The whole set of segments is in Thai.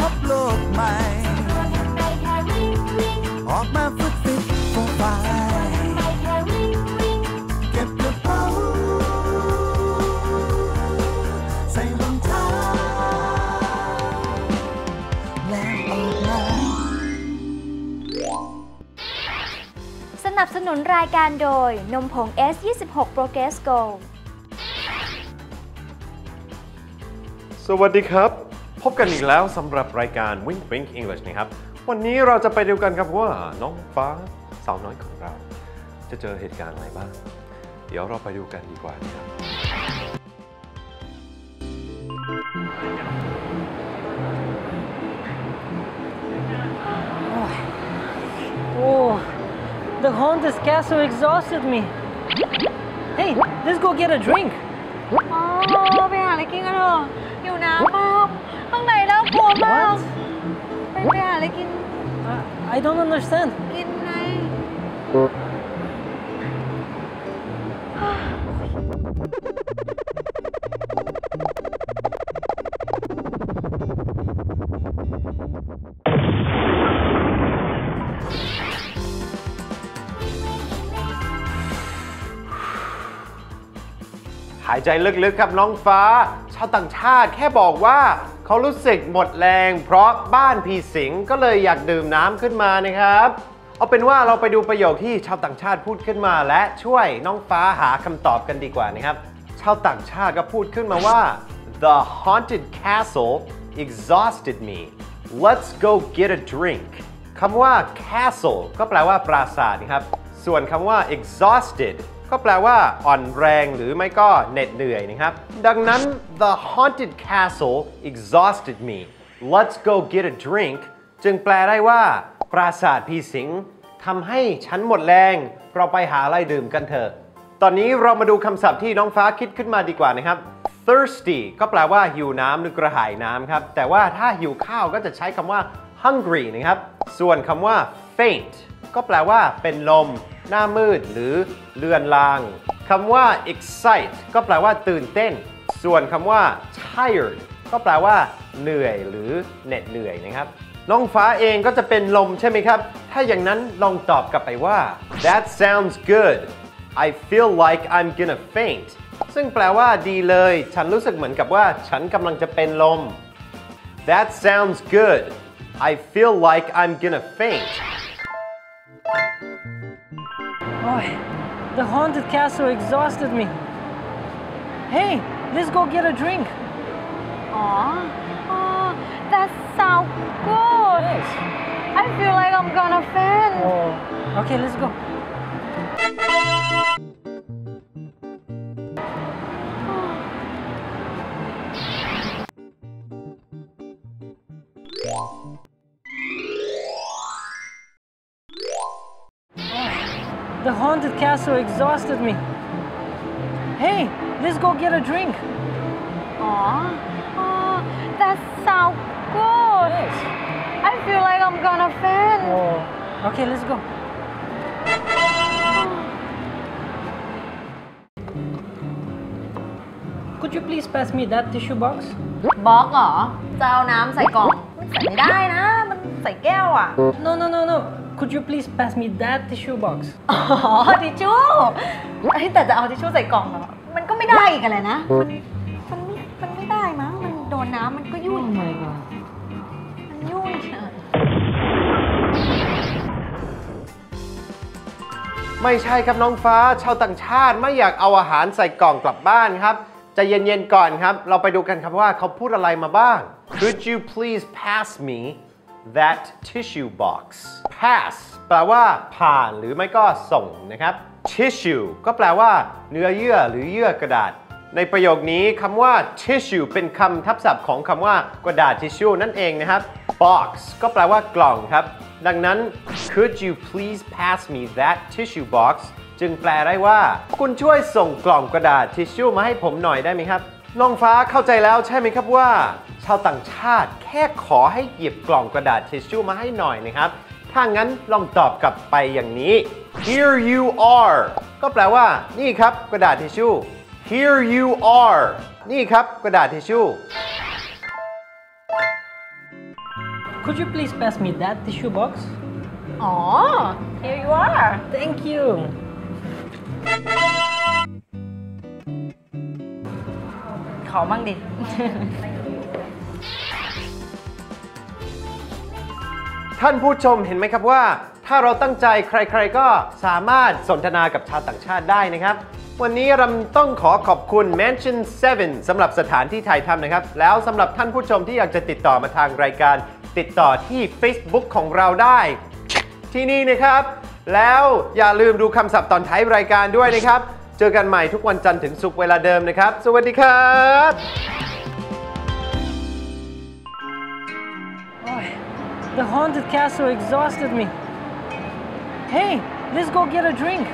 พบโลกใหม่ ออกมาฝึกฟิตฟูไฟเก็บกระเป๋าใส่รองเท้าแล้วออกมาสนับสนุนรายการโดย นมผง S26 Progress Go สวัสดีครับ บกันอีกแล้วสำหรับรายการ Wink Wink English นะครับ วันนี้เราจะไปดูกันครับว่าน้องฟ้าสาวน้อยของเรา จะเจอเหตุการณ์อะไรบ้าง เดี๋ยวเราไปดูกันดีกว่านะครับ Oh, the haunted castle exhausted me. Hey, let's go get a drink. อ๋อไปหาอะไรกินกันเถอะหิวน้ำมาก ข้างในน่ากลัวมาก What? ไปไปหาอะไรกิน I, I don't understand. กินไงายใจลึกๆครับน้องฟ้า ชาวต่างชาติแค่บอกว่าเขารู้สึกหมดแรง เพราะบ้านผีสิงก็เลยอยากดื่มน้ำขึ้นมานะครับ เอาเป็นว่าเราไปดูประโยคที่ชาวต่างชาติพูดขึ้นมา และช่วยน้องฟ้าหาคำตอบกันดีกว่านะครับ ชาวต่างชาติก็พูดขึ้นมาว่า the haunted castle exhausted me let's go get a drink คำว่า castle ก็แปลว่าปราสาทนะครับ ส่วนคำว่า exhausted ก็แปลว่าอ่อนแรงหรือไม่ก็เหน็ดเหนื่อยนะครับ ดังนั้น the haunted castle exhausted me let's go get a drink จึงแปลได้ว่า ปราสาทผีสิงทำให้ฉันหมดแรง เราไปหาอะไรดื่มกันเถอะ ตอนนี้เรามาดูคำศัพท์ที่น้องฟ้าคิดขึ้นมาดีกว่านะครับ thirsty ก็แปลว่าหิวน้ำหรือกระหายน้ำครับ แต่ว่าถ้าหิวข้าวก็จะใช้คำว่า hungry นะครับ ส่วนคำว่า faint ก็แปลว่าเป็นลม หน้ามืดหรือเลือนลางคำว่า excite ก็แปลว่าตื่นเต้น ส่วนคำว่า tired ก็แปลว่า เหนื่อยหรือเหน็ดเหนื่อยนะครับน้องฟ้าเองก็จะเป็นลมใช่ไหมครับ ถ้าอย่างนั้นลองตอบกลับไปว่า that sounds good I feel like I'm gonna faint ซึ่งแปลว่าดีเลย ฉันรู้สึกเหมือนกับว่า ฉันกำลังจะเป็นลม That sounds good I feel like I'm gonna faint Boy, the haunted castle exhausted me. Hey, let's go get a drink. Aw, oh, that sounds good. Yes. I feel like I'm gonna faint. Oh. Okay, let's go. Oh. haunted castle exhausted me. Hey, let's go get a drink. อ๋ออ๋อ that sounds good Yes. I feel like I'm gonna faint Oh, okay, let's go. Could you please pass me that tissue box? บล็อกเหรอ จะเอาน้ำใส่กล่อง มันใส่ไม่ได้นะ มันใส่แก้วอ่ะ No, no, no, no. Could you please pass me that tissue box? อ๋อทิชชู่เอ้ยแต่จะเอาทิชชู่ใส่กล่องเหรอ มันก็ไม่ได้อีกอะไรนะ มันมันไม่มันไม่ได้มั้ง มันโดนน้ำมันก็ยุ่ย my god. มันยุ่ยอะไม่ใช่ครับน้องฟ้า ชาวต่างชาติไม่อยากเอาอาหารใส่กล่องกลับบ้านครับใจะเย็นๆก่อนครับ เราไปดูกันครับว่าเขาพูดอะไรมาบ้าง Could you please pass me that tissue box pass แปลว่าผ่านหรือไม่ก็ส่งนะครับ tissue ก็แปลว่า เนื้อเยื่อหรือเยื่อกระดาษ ในประโยคนี้คำว่า tissue เป็นคำทับศัพท์ของคำว่ากระดาษทิชชู่นั่นเองนะครับ box ก็แปลว่ากล่องครับ ดังนั้น could you please pass me that tissue box จึงแปลได้ว่า คุณช่วยส่งกล่องกระดาษทิชชู่มาให้ผมหน่อยได้ไหมครับน้องฟ้าเข้าใจแล้วใช่ไหมครับว่า ชาวต่างชาติแค่ขอให้หยิบกล่องกระดาษทิชชู่มาให้หน่อยนะครับ ถ้างั้นลองตอบกลับไปอย่างนี้ here you are ก็แปลว่า นี่ครับกระดาษทิชชู่ here you are นี่ครับกระดาษทิชชู่ Could you please pass me that tissue box? อ๋อ here you are Thank you. ขอบ้างดิ ท่านผู้ชมเห็นไหมครับว่า ถ้าเราตั้งใจใครๆก็สามารถสนทนากับชาวต่างชาติได้นะครับ วันนี้เราต้องขอขอบคุณ Mansion 7สำหรับสถานที่ถ่ายทำนะครับ แล้วสำหรับท่านผู้ชมที่อยากจะติดต่อมาทางรายการ ติดต่อที่ Facebook ของเราได้ ที่นี่นะครับ แล้วอย่าลืมดูคำศัพท์ตอนท้ายรายการด้วยนะครับ เจอกันใหม่ทุกวันจันทร์ถึงศุกร์เวลาเดิมนะครับ สวัสดีครับ the haunted castle exhausted me. Hey, let's go get a drink.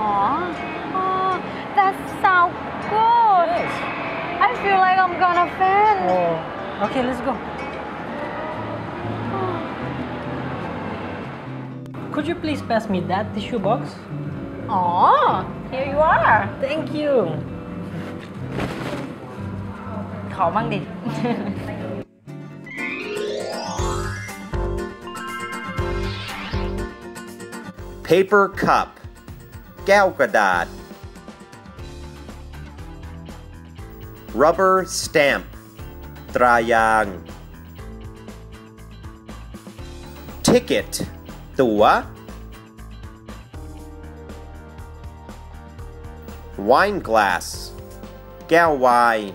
อ๋ออ๋อ that sounds good Yes. I feel like I'm gonna faint Oh, okay, let's go. Could you please pass me that tissue box? อ๋อ here you are Thank you. ขอบ้างดิ paper cup แก้วกระดาษ rubber stamp ตรายาง ticket ตั๋ว wine glass แก้วไวน์